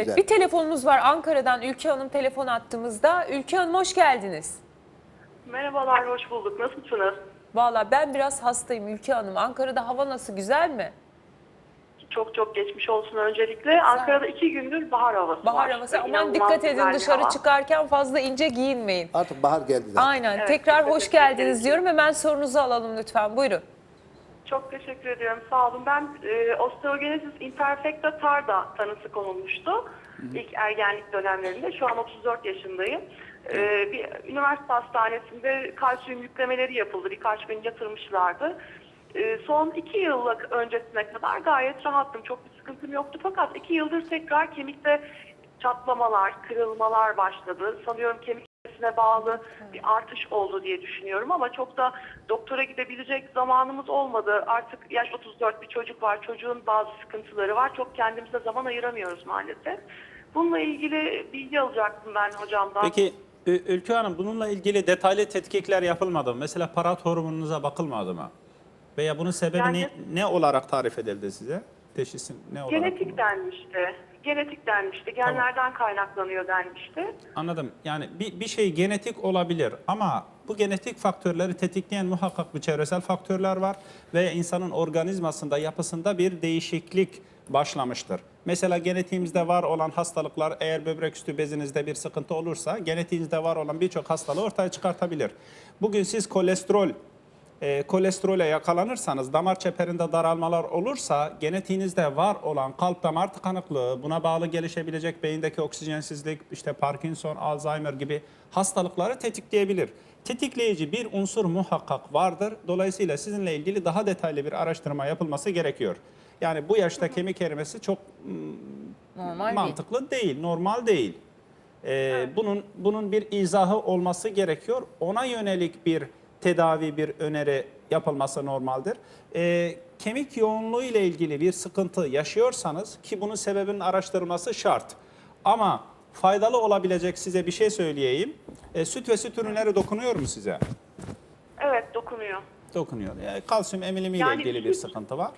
Evet güzel. bir telefonumuz var Ankara'dan Ülke Hanım telefon attığımızda. Ülke Hanım hoş geldiniz. Merhabalar, hoş bulduk. Nasılsınız? Valla ben biraz hastayım Ülke Hanım. Ankara'da hava nasıl güzel mi? Çok çok geçmiş olsun öncelikle. Ankara'da iki gündür bahar havası Bahar var. havası aman İnanılmaz dikkat edin bir dışarı hava. çıkarken fazla ince giyinmeyin. Artık bahar geldi zaten. Aynen Evet, tekrar hoş geldiniz diyorum. Hemen sorunuzu alalım lütfen buyurun. Çok teşekkür ediyorum, sağ olun. Ben e, osteogenesis imperfecta tarda tanısı konulmuştu. İlk ergenlik dönemlerinde. Şu an 34 yaşındayım. E, bir üniversite hastanesinde kalsiyum yüklemeleri yapıldı. Birkaç gün yatırmışlardı. E, son iki yıllık öncesine kadar gayet rahattım. Çok bir sıkıntım yoktu. Fakat iki yıldır tekrar kemikte çatlamalar, kırılmalar başladı. Sanıyorum kemik kitlesine bağlı bir artış oldu diye düşünüyorum ama çok da doktora gidebilecek zamanımız olmadı. Artık yaş 34 bir çocuk var. Çocuğun bazı sıkıntıları var. Çok kendimize zaman ayıramıyoruz maalesef. Bununla ilgili bilgi alacaktım ben hocamdan. Peki Ülkü Hanım bununla ilgili detaylı tetkikler yapılmadı mı? Mesela parat hormonunuza bakılmadı mı? Veya bunun sebebi Yani- ne, ne olarak tarif edildi size? Teşhisin ne olarak? Genetik denmişti. Genetik denmişti. Genlerden kaynaklanıyor denmişti. Anladım. Yani bir, bir şey genetik olabilir ama bu genetik faktörleri tetikleyen muhakkak bir çevresel faktörler var ve insanın organizmasında, yapısında bir değişiklik başlamıştır. Mesela genetiğimizde var olan hastalıklar eğer böbrek üstü bezinizde bir sıkıntı olursa genetiğinizde var olan birçok hastalığı ortaya çıkartabilir. Bugün siz kolesterol e, kolesterole yakalanırsanız, damar çeperinde daralmalar olursa, genetiğinizde var olan kalp damar tıkanıklığı, buna bağlı gelişebilecek beyindeki oksijensizlik, işte Parkinson, Alzheimer gibi hastalıkları tetikleyebilir. Tetikleyici bir unsur muhakkak vardır. Dolayısıyla sizinle ilgili daha detaylı bir araştırma yapılması gerekiyor. Yani bu yaşta kemik erimesi çok Normal değil. mantıklı değil, normal değil. Ee, Bunun bunun bir izahı olması gerekiyor. Ona yönelik bir tedavi, bir öneri yapılması normaldir. Ee, kemik yoğunluğu ile ilgili bir sıkıntı yaşıyorsanız ki bunun sebebinin araştırılması şart. Ama faydalı olabilecek size bir şey söyleyeyim. Ee, süt ve süt ürünleri dokunuyor mu size? Evet dokunuyor. Dokunuyor. Yani kalsiyum emilimiyle Yani ilgili bir süt- sıkıntı var.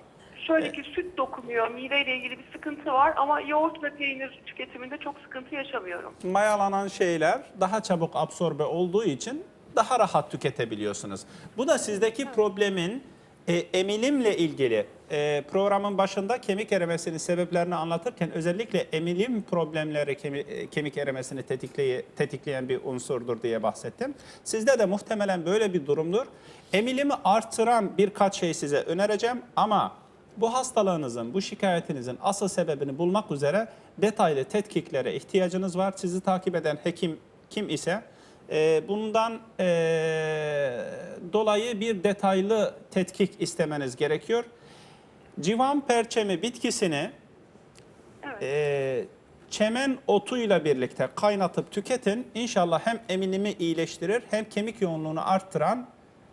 Şöyle ki süt dokunuyor, mideyle ilgili bir sıkıntı var ama yoğurt ve peynir tüketiminde çok sıkıntı yaşamıyorum. mayalanan şeyler daha çabuk absorbe olduğu için daha rahat tüketebiliyorsunuz. Bu da sizdeki problemin e, emilimle ilgili e, programın başında kemik erimesinin sebeplerini anlatırken özellikle emilim problemleri kemi- e, kemik erimesini tetikleye- tetikleyen bir unsurdur diye bahsettim. Sizde de muhtemelen böyle bir durumdur. Emilimi artıran birkaç şey size önereceğim ama bu hastalığınızın, bu şikayetinizin asıl sebebini bulmak üzere detaylı tetkiklere ihtiyacınız var. Sizi takip eden hekim kim ise e, bundan e, dolayı bir detaylı tetkik istemeniz gerekiyor. Civan perçemi bitkisini e, çemen otuyla birlikte kaynatıp tüketin. İnşallah hem eminimi iyileştirir hem kemik yoğunluğunu arttıran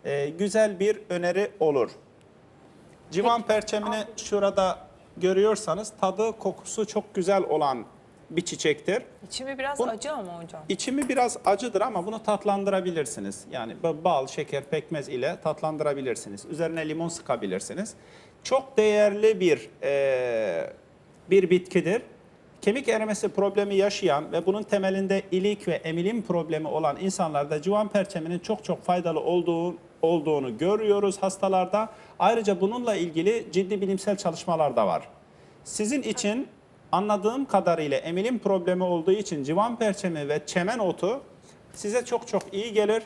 e, güzel bir öneri olur. Civan perçemini şurada görüyorsanız tadı kokusu çok güzel olan bir çiçektir. İçimi biraz Bu- acı ama hocam. İçimi biraz acıdır ama bunu tatlandırabilirsiniz. Yani ba- bal, şeker, pekmez ile tatlandırabilirsiniz. Üzerine limon sıkabilirsiniz. Çok değerli bir e, bir bitkidir. Kemik erimesi problemi yaşayan ve bunun temelinde ilik ve emilim problemi olan insanlarda civan perçeminin çok çok faydalı olduğu olduğunu görüyoruz hastalarda. Ayrıca bununla ilgili ciddi bilimsel çalışmalar da var. Sizin için anladığım kadarıyla emilim problemi olduğu için civan perçemi ve çemen otu size çok çok iyi gelir.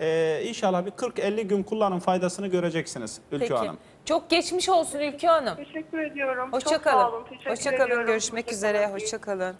Ee, inşallah bir 40-50 gün kullanın faydasını göreceksiniz Ülkü Peki. Hanım. Çok geçmiş olsun Ülke Hanım. Teşekkür ediyorum. Hoşça Çok sağ olun. kalın. Teşekkür Hoşça kalın. ediyorum. Görüşmek Hoşça üzere. kalın. Hoşça kalın.